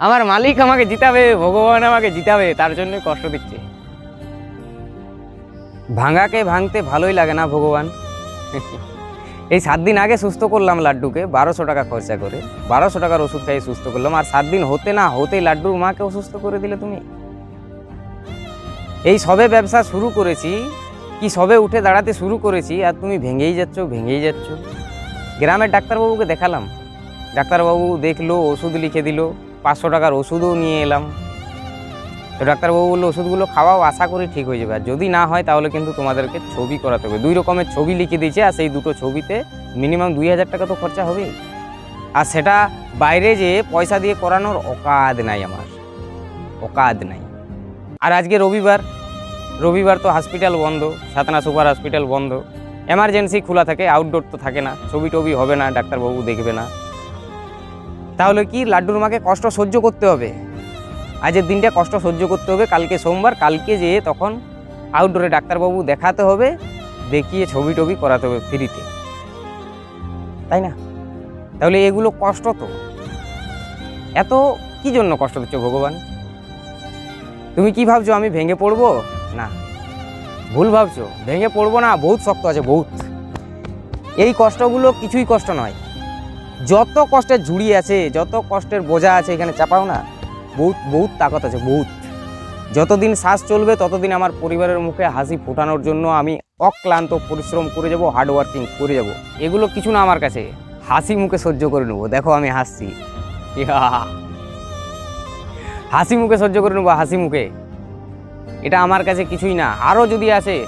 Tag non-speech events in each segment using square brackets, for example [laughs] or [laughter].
আমার মালিক আমাকে জিতাবে, ভগবান আমাকে জিতাবে, তার জন্যই কষ্ট দিচ্ছে। ভাঙাকে ভাঙতে ভালোই লাগে না ভগবান। এই সাত দিন আগে সুস্থ করলাম লাড্ডুকে, বারোশো টাকা খরচা করে, বারোশো টাকার ওষুধ খাইয়ে সুস্থ করলাম। আর সাত দিন হতে না হতেই লাড্ডুর মাকে অসুস্থ করে দিলে তুমি? এই সবে ব্যবসা শুরু করেছি, কি সবে উঠে দাঁড়াতে শুরু করেছি, আর তুমি ভেঙেই যাচ্ছ ভেঙেই যাচ্ছ। গ্রামের ডাক্তারবাবুকে দেখালাম। ডাক্তারবাবু দেখল, ওষুধ লিখে দিল। পাঁচশো টাকার ওষুধও নিয়ে এলাম। তো ডাক্তারবাবু বলল, ওষুধগুলো খাওয়াও আশা করি ঠিক হয়ে যাবে। আর যদি না হয়, তাহলে কিন্তু তোমাদেরকে ছবি করাতে হবে। দুই রকমের ছবি লিখে দিয়েছে, আর সেই দুটো ছবিতে মিনিমাম দুই হাজার টাকা তো খরচা হবেই। আর সেটা বাইরে যে পয়সা দিয়ে করানোর অকাদ নাই আমার। অকাদ নাই। আর আজকে রবিবার। রবিবার তো হসপিটাল বন্ধ, সাতনা সুপার হসপিটাল বন্ধ। এমার্জেন্সি খোলা থাকে আউটডোর তো থাকে না। ছবি টবি হবে না, ডাক্তারবাবু দেখবে না। তাহলে কি লাড্ডুর মাকে কষ্ট সহ্য করতে হবে? আজের দিনটা কষ্ট সহ্য করতে হবে, কালকে সোমবার, কালকে যেয়ে তখন আউটডোরে ডাক্তারবাবু দেখাতে হবে, দেখিয়ে ছবি টবি করাতে হবে ফ্রিতে তাই না? তাহলে এগুলো কষ্ট তো। এত কি জন্য কষ্ট দিচ্ছ ভগবান? তুমি কি ভাবছ আমি ভেঙে পড়ব? না। ভুল ভাবছ। ভেঙে পড়ব না, বহুত শক্ত আছে, বহুত। এই কষ্টগুলো কিছুই কষ্ট নয়। যত কষ্টের ঝুড়ি আছে, যত কষ্টের বোঝা আছে, এখানে চাপাও না। বহুত বহুত তাকত আছে, বহুত। যতদিন শ্বাস চলবে, ততদিন আমার পরিবারের মুখে হাসি ফোটানোর জন্য আমি অক্লান্ত পরিশ্রম করে যাব হার্ড ওয়ার্কিং করে যাব। এগুলো কিছু না আমার কাছে। হাসি মুখে সহ্য করে নেব। দেখো আমি হাসছি। হাসি মুখে সহ্য করে নেব, হাসি মুখে। এটা আমার কাছে কিছুই না। আরও যদি আছে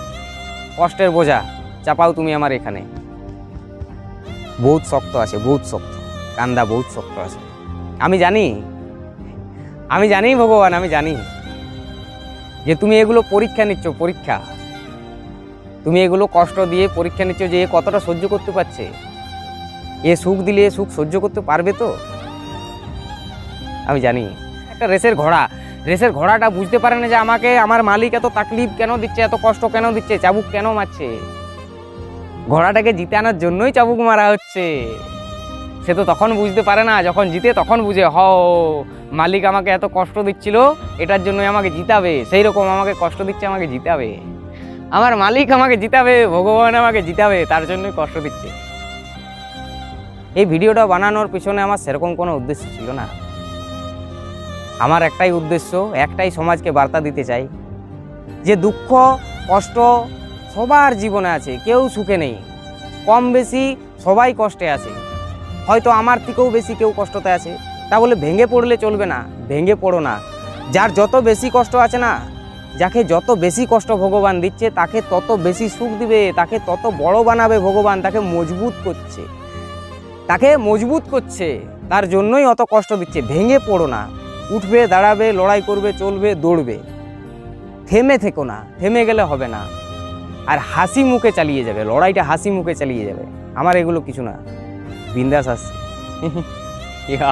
কষ্টের বোঝা, চাপাও তুমি আমার এখানে। বহুত শক্ত আছে, বহুত শক্ত। কান্দা বহুত শক্ত আছে। আমি জানি আমি জানি ভগবান আমি জানি যে তুমি এগুলো পরীক্ষা নিচ্ছ পরীক্ষা তুমি এগুলো কষ্ট দিয়ে পরীক্ষা নিচ্ছ যে এ কতটা সহ্য করতে পারছে। এ সুখ দিলে এ সুখ সহ্য করতে পারবে তো? আমি জানি। একটা রেসের ঘোড়া, রেসের ঘোড়াটা বুঝতে পারে না যে আমাকে, আমার মালিক এত তাকলিফ কেন দিচ্ছে, এত কষ্ট কেন দিচ্ছে, চাবুক কেন মারছে? ঘোড়াটাকে জিতে আনার জন্যই চাবুক মারা হচ্ছে। সে তো তখন বুঝতে পারে না, যখন জিতে তখন বুঝে, হ, মালিক আমাকে এত কষ্ট দিচ্ছিল, এটার জন্যই আমাকে জিতাবে সেই রকম আমাকে কষ্ট দিচ্ছে, আমাকে জিতাবে। আমার মালিক আমাকে জিতাবে, ভগবান আমাকে জিতাবে, তার জন্যই কষ্ট দিচ্ছে। এই ভিডিওটা বানানোর পিছনে আমার সেরকম কোনো উদ্দেশ্য ছিল না। আমার একটাই উদ্দেশ্য, একটাই সমাজকে বার্তা দিতে চাই যে দুঃখ, কষ্ট সবার জীবনে আছে, কেউ সুখে নেই। কম বেশি সবাই কষ্টে আছে। হয়তো আমার থেকেও বেশি কেউ কষ্টতে আছে। তা বলে ভেঙে পড়লে চলবে না, ভেঙে পড়ো না। যার যত বেশি কষ্ট আছে না, যাকে যত বেশি কষ্ট ভগবান দিচ্ছে, তাকে তত বেশি সুখ দিবে, তাকে তত বড় বানাবে ভগবান, তাকে মজবুত করছে। তাকে মজবুত করছে, তার জন্যই অত কষ্ট দিচ্ছে। ভেঙে পড়ো না, উঠবে, দাঁড়াবে, লড়াই করবে, চলবে, দৌড়বে। থেমে থেকো না, থেমে গেলে হবে না। আর হাসি মুখে চালিয়ে যাবে, লড়াইটা হাসি মুখে চালিয়ে যাবে। আমার এগুলো কিছু না। বিন্দাস আসছে [laughs] ইয়া